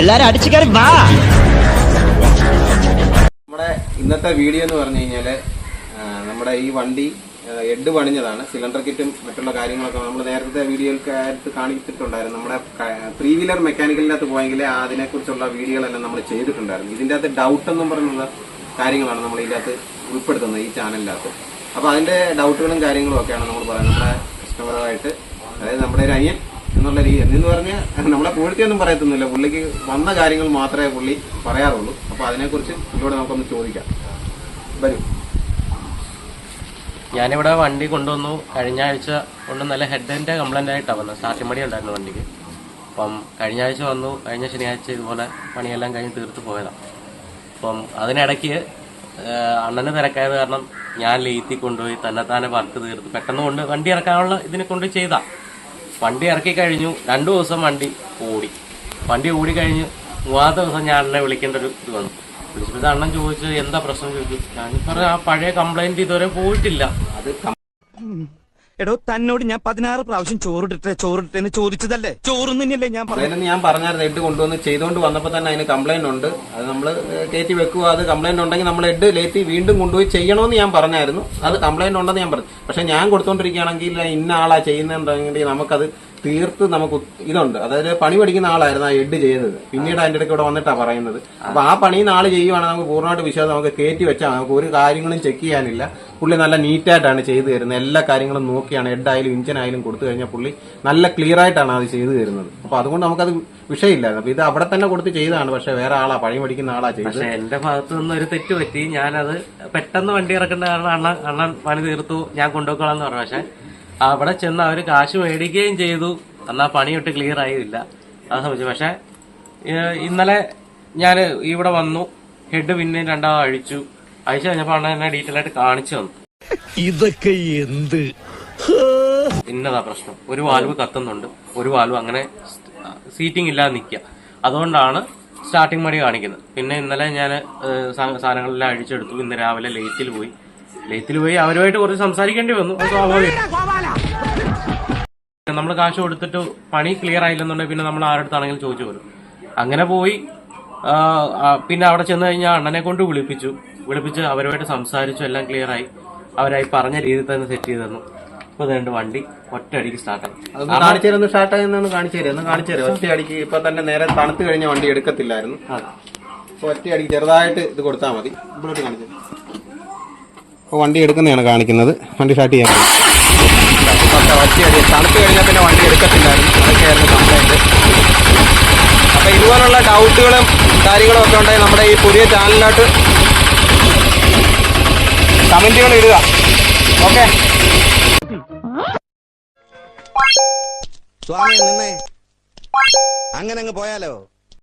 എല്ലാരും അടിച്ചു കയറി വാ. നമ്മുടെ ഇന്നത്തെ വീഡിയോ എന്ന് പറഞ്ഞു കഴിഞ്ഞാൽ നമ്മുടെ ഈ വണ്ടി എഡ് പണിഞ്ഞതാണ്. സിലിണ്ടർ കിറ്റും മറ്റുള്ള കാര്യങ്ങളൊക്കെ നമ്മൾ നേരത്തെ വീഡിയോയിൽക്കായിട്ട് കാണിച്ചിട്ടുണ്ടായിരുന്നു. നമ്മുടെ ത്രീ വീലർ മെക്കാനിക്കലിനകത്ത് പോയെങ്കിൽ അതിനെക്കുറിച്ചുള്ള വീഡിയോകളെല്ലാം നമ്മൾ ചെയ്തിട്ടുണ്ടായിരുന്നു. ഇതിന്റെ അകത്ത് ഡൗട്ട് എന്നും പറഞ്ഞുള്ള കാര്യങ്ങളാണ് നമ്മൾ ഇതിനകത്ത് ഉൾപ്പെടുത്തുന്നത് ഈ ചാനലിനകത്ത്. അപ്പോൾ അതിന്റെ ഡൗട്ടുകളും കാര്യങ്ങളും ഒക്കെയാണ് നമ്മൾ പറയുന്നത്. നമ്മുടെ കസ്റ്റമറുമായിട്ട് അതായത് നമ്മുടെ ഒരു അനിയൻ എന്നുള്ള രീതി. എന്ന് പറഞ്ഞാൽ നമ്മളെ പൂഴ്ത്തിയൊന്നും പറയത്തൊന്നുമില്ല. പുള്ളിക്ക് വന്ന കാര്യങ്ങൾ മാത്രമേ പുള്ളി പറയാറുള്ളൂ. അപ്പോൾ അതിനെക്കുറിച്ച് പുള്ളിയോട് നമുക്കൊന്ന് ചോദിക്കാം. വരൂ. ഞാനിവിടെ വണ്ടി കൊണ്ടുവന്നു. കഴിഞ്ഞ ആഴ്ച കൊണ്ട് നല്ല ഹെഡിന്റെ കംപ്ലൈന്റ് ആയിട്ടാണ് വന്നത്. സ്റ്റാർട്ടിംഗ് മടി ഉണ്ടായിരുന്നു വണ്ടിക്ക്. അപ്പം കഴിഞ്ഞ ആഴ്ച വന്നു. കഴിഞ്ഞ ശനിയാഴ്ച ഇതുപോലെ പണിയെല്ലാം കഴിഞ്ഞ് തീർത്ത് പോയതാണ് അപ്പം അതിനിടയ്ക്ക് അണ്ണന് തിരക്കായത് കാരണം ഞാൻ ലേത്തി കൊണ്ടുപോയി തന്നെത്താനെ വർക്ക് തീർത്ത് പെട്ടെന്ന് കൊണ്ട് വണ്ടി ഇറക്കാനുള്ള ഇതിനെ കൊണ്ട് ചെയ്താ. വണ്ടി ഇറക്കി കഴിഞ്ഞു. രണ്ടു ദിവസം വണ്ടി ഓടി. വണ്ടി ഓടി കഴിഞ്ഞു. മൂന്നാമത്തെ ദിവസം ഞാൻ അണ്ണനെ വിളിക്കേണ്ട ഒരു ഇത് വന്നു. വിളിച്ചപ്പോൾ അണ്ണൻ ചോദിച്ചു എന്താ പ്രശ്നം ചോദിച്ചു. ഞാൻ പറഞ്ഞ ആ പഴയ കംപ്ലൈന്റ് ഇതുവരെ പോയിട്ടില്ല. അത് എടോ തന്നോട് ഞാൻ പതിനാറ് പ്രാവശ്യം ചോറിട്ടെ ചോറിട്ടെ എന്ന് ചോദിച്ചതല്ലേ? ചോറും തന്നെയല്ലേ ഞാൻ പറഞ്ഞു ഞാൻ പറഞ്ഞായിരുന്നു എഡ് കൊണ്ടുവന്ന് ചെയ്തുകൊണ്ട് വന്നപ്പോൾ തന്നെ അതിന് കംപ്ലൈന്റ് ഉണ്ട്. അത് നമ്മൾ കയറ്റി വെക്കുക അത് കംപ്ലൈന്റ് ഉണ്ടെങ്കിൽ നമ്മൾ എഡ് ലേറ്റി വീണ്ടും കൊണ്ടുപോയി ചെയ്യണമെന്ന് ഞാൻ പറഞ്ഞായിരുന്നു. അത് കംപ്ലൈന്റ് ഉണ്ടെന്ന് ഞാൻ പറഞ്ഞു. പക്ഷെ ഞാൻ കൊടുത്തോണ്ടിരിക്കുകയാണെങ്കിൽ ഇന്ന ആളാ ചെയ്യുന്നുണ്ടെങ്കിൽ നമുക്കത് തീർത്ത് നമുക്ക് ഇതുണ്ട്. അതായത് പണി പഠിക്കുന്ന ആളായിരുന്നു ആ എഡ് ചെയ്യുന്നത്. പിന്നീട് അതിന്റെ ഇടയ്ക്ക് ഇവിടെ വന്നിട്ടാ പറയുന്നത്. അപ്പൊ ആ പണി നാളെ ചെയ്യുവാണെങ്കിൽ നമുക്ക് പൂർണമായിട്ട് വിശ്വാസം നമുക്ക് കയറ്റി വെച്ചാൽ നമുക്ക് ഒരു കാര്യങ്ങളും ചെക്ക് ചെയ്യാനില്ല. പുള്ളി നല്ല നീറ്റായിട്ടാണ് ചെയ്തു തരുന്നത്. എല്ലാ കാര്യങ്ങളും നോക്കിയാണ് ഹെഡ് ആയാലും ഇഞ്ചിൻ ആയാലും കൊടുത്തു കഴിഞ്ഞാൽ പുള്ളി നല്ല ക്ലിയർ ആയിട്ടാണ് അത് ചെയ്തു തരുന്നത്. അപ്പൊ അതുകൊണ്ട് നമുക്കത് വിഷയമില്ല. അപ്പൊ ഇത് അവിടെ തന്നെ കൊടുത്ത് ചെയ്താണ് പക്ഷെ വേറെ ആളാ പണി പഠിക്കുന്ന ആളാ ചെയ്തത്. എന്റെ ഭാഗത്ത് നിന്ന് ഒരു തെറ്റ് പറ്റി. ഞാനത് പെട്ടെന്ന് വണ്ടി ഇറക്കേണ്ട കാരണം അണ്ണൻ അണ്ണൻ പണി തീർത്തു ഞാൻ കൊണ്ടുപോയിക്കോളാം എന്ന് പറഞ്ഞു. പക്ഷെ അവിടെ ചെന്ന് അവർ കാശ് മേടിക്കുകയും ചെയ്തു. എന്നാ പണിയൊട്ട് ക്ലിയർ ആയില്ല. അത് സംബന്ധിച്ചു പക്ഷെ ഇന്നലെ ഞാൻ ഇവിടെ വന്നു. ഹെഡ് പിന്നെ രണ്ടാമത് അഴിച്ചു. അഴിച്ചു കഴിഞ്ഞപ്പോ അണ്ണൻ എന്നെ ഡീറ്റെയിൽ ആയിട്ട് കാണിച്ചു തന്നു. ഇതൊക്കെ എന്ത്? ഇന്നതാ പ്രശ്നം. ഒരു വാൽവ് കത്തുന്നുണ്ട്. ഒരു വാൽവ് അങ്ങനെ സീറ്റിംഗ് ഇല്ലാതെ നിൽക്കുക അതുകൊണ്ടാണ് സ്റ്റാർട്ടിംഗ് മടി കാണിക്കുന്നത്. പിന്നെ ഇന്നലെ ഞാൻ സാധനങ്ങളെല്ലാം അഴിച്ചെടുത്തു. ഇന്ന് രാവിലെ ലേറ്റിൽ പോയി. ലേറ്റിൽ പോയി അവരുമായിട്ട് കുറച്ച് സംസാരിക്കേണ്ടി വന്നു. സ്വാഭാവികം. നമ്മൾ കാശ് കൊടുത്തിട്ട് പണി ക്ലിയർ ആയില്ലെന്നുണ്ടെങ്കിൽ പിന്നെ നമ്മൾ ആരടുത്താണെങ്കിലും ചോദിച്ചു വരും. അങ്ങനെ പോയി പിന്നെ അവിടെ ചെന്ന് കഴിഞ്ഞാൽ അണ്ണനെ കൊണ്ട് വിളിപ്പിച്ചു. വിളിപ്പിച്ച് അവരുമായിട്ട് സംസാരിച്ചു എല്ലാം ക്ലിയർ ആയി. അവരായി പറഞ്ഞ രീതിയിൽ തന്നെ സെറ്റ് ചെയ്ത് തന്നു. ഇപ്പൊ രണ്ട് വണ്ടി ഒറ്റയടിക്ക് സ്റ്റാർട്ടായി കാണിച്ചു സ്റ്റാർട്ട് ആയെന്ന് കാണിച്ചു തരാം ഒന്ന് കാണിച്ചു തരാം ഒറ്റ അടിക്ക് ഇപ്പൊ തന്നെ നേരെ തണുത്ത് കഴിഞ്ഞ വണ്ടി എടുക്കത്തില്ലായിരുന്നു. ഒറ്റയടിക്ക് ഒറ്റ അടിക്ക് ചെറുതായിട്ട് ഇത് കൊടുത്താൽ മതി. ഇവിടോട്ട് കാണിച്ചു അപ്പൊ വണ്ടി എടുക്കുന്നതാണ് കാണിക്കുന്നത്. വണ്ടി സ്റ്റാർട്ട് ചെയ്യാൻ ഒറ്റ അടി. തണുത്ത് കഴിഞ്ഞാൽ പിന്നെ വണ്ടി എടുക്കത്തില്ലായിരുന്നു. അതൊക്കെയായിരുന്നു കംപ്ലൈന്റ് അപ്പം ഇതുപോലുള്ള ഡൗട്ടുകളും കാര്യങ്ങളും ഒക്കെ ഉണ്ടെങ്കിൽ നമ്മുടെ ഈ പുതിയ ചാനലിലോട്ട് കമന്റുകൾ ഇടുക. ഓക്കെ സ്വാമി നിന്നേ അങ്ങനെ അങ്ങ് പോയാലോ?